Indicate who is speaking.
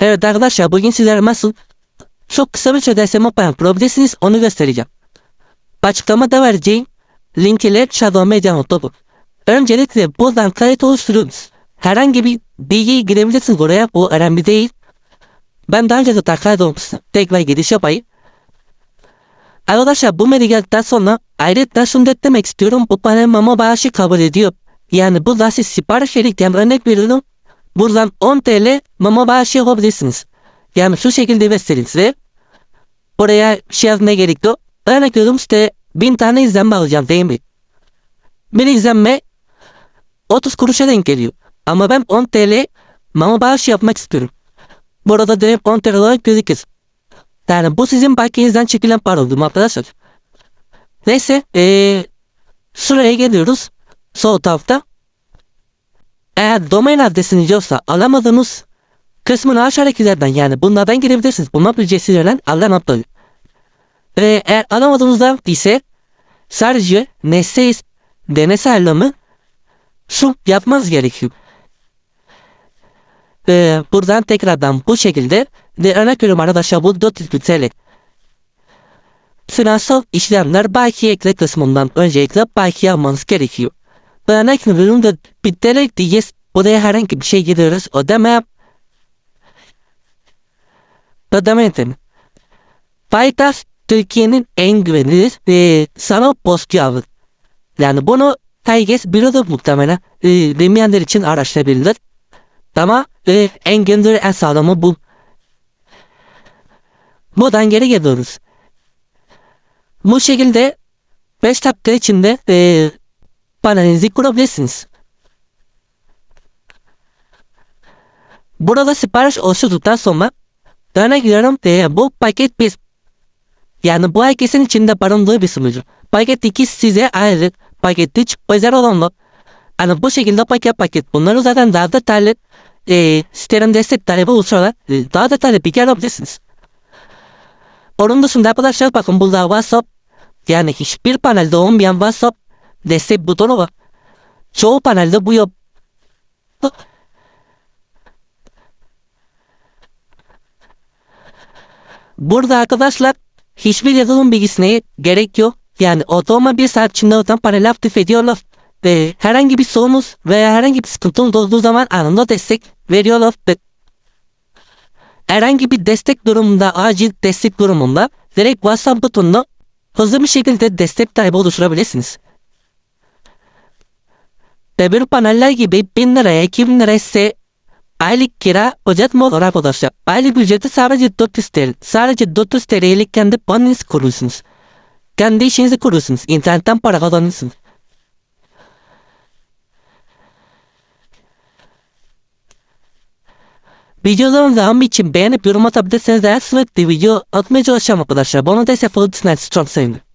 Speaker 1: Evet arkadaşlar bugün sizlere nasıl çok kısa bir sürede SMA yapabilirsiniz onu göstereceğim. Açıklamada vereceğim link ile Shadow Media Note'u. Öncelikle buradan kayıt oluşturunuz. Herhangi bir bilgiyi girebilirsiniz oraya bu önemli değil. Ben daha önce de kayıt olmuştum. Tekrar giriş yapayım. Arkadaşlar bu menü geldikten sonra ayrıca şunu da demek istiyorum. Bu panel mama bağışı kabul ediyor. Yani burada siz sipariş verirken örnek veriyorum. Buradan 10 TL mama bağışı yapabilirsiniz. Yani şu şekilde göstereyim size. Buraya şey yazmaya gerek yok. Örnek veriyorum işte 1000 tane izlenme alacağım değil mi? Bir izlenme 30 kuruşa denk geliyor. Ama ben 10 TL mama bağışı yapmak istiyorum. Burada direkt 10 TL olarak gözükür. Yani bu sizin bankanızdan çekilen para oldu arkadaşlar. Neyse ee, şuraya geliyoruz. Sol tarafta. Eğer domain adresiniz yoksa alamadığınız kısmını aşağıdakilerden yani bunlardan girebilirsiniz. Bunlar ücretsiz Allah'ın aptalı. Ve eğer alamadığınızda ise sadece nesne denese ayarlamı şu yapmanız gerekiyor. Ve buradan tekrardan bu şekilde ve örnek veriyorum arkadaşlar bu 400 bin TL. Finansal işlemler belki ekle kısmından öncelikle belki almanız gerekiyor. Ve örnek veriyorum da bir TL diyeceğiz. Buraya herhangi bir şey giriyoruz. Ödeme Ödeme yöntemi. Paytaş Türkiye'nin en güvenilir ve sanal post cihazı. Yani bunu herkes biliyordur muhtemelen. E, bilmeyenler için araştırabilir. Ama e, en güvenilir en sağlamı bu. Buradan geri geliyoruz. Bu şekilde 5 dakika içinde e, panelinizi kurabilirsiniz. Burada sipariş oluşturduktan sonra örnek veriyorum e, bu paket bir yani bu herkesin içinde barındığı bir sunucu. Paket 2 size ayrı, paket 3 özel olanlar. Yani bu şekilde paket paket bunları zaten daha detaylı e, sitenin destek talebi oluşturarak e, daha detaylı bilgi alabilirsiniz. Onun dışında arkadaşlar bakın burada WhatsApp yani hiçbir panelde olmayan WhatsApp destek butonu var. Çoğu panelde bu yok. Burada arkadaşlar hiçbir yazılım bilgisine gerek yok. Yani otomatik bir saat içinde oradan panel ediyorlar. Ve herhangi bir sorunuz veya herhangi bir sıkıntınız olduğu zaman anında destek veriyorlar. Ve herhangi bir destek durumunda, acil destek durumunda direkt WhatsApp butonuna hızlı bir şekilde destek talebi oluşturabilirsiniz. Öbür paneller gibi 1000 liraya 2000 liraya ise aylık kira ücret mi olur arkadaşlar? Aylık ücreti sadece 400 TL. Sadece 400 TL'lik kendi panelinizi kuruyorsunuz. Kendi işinizi kuruyorsunuz. İnternetten para kazanırsınız. Videoların devamı için beğenip yorum atabilirseniz eğer sürekli video atmaya çalışacağım arkadaşlar. Bana destek olursanız çok sevinirim.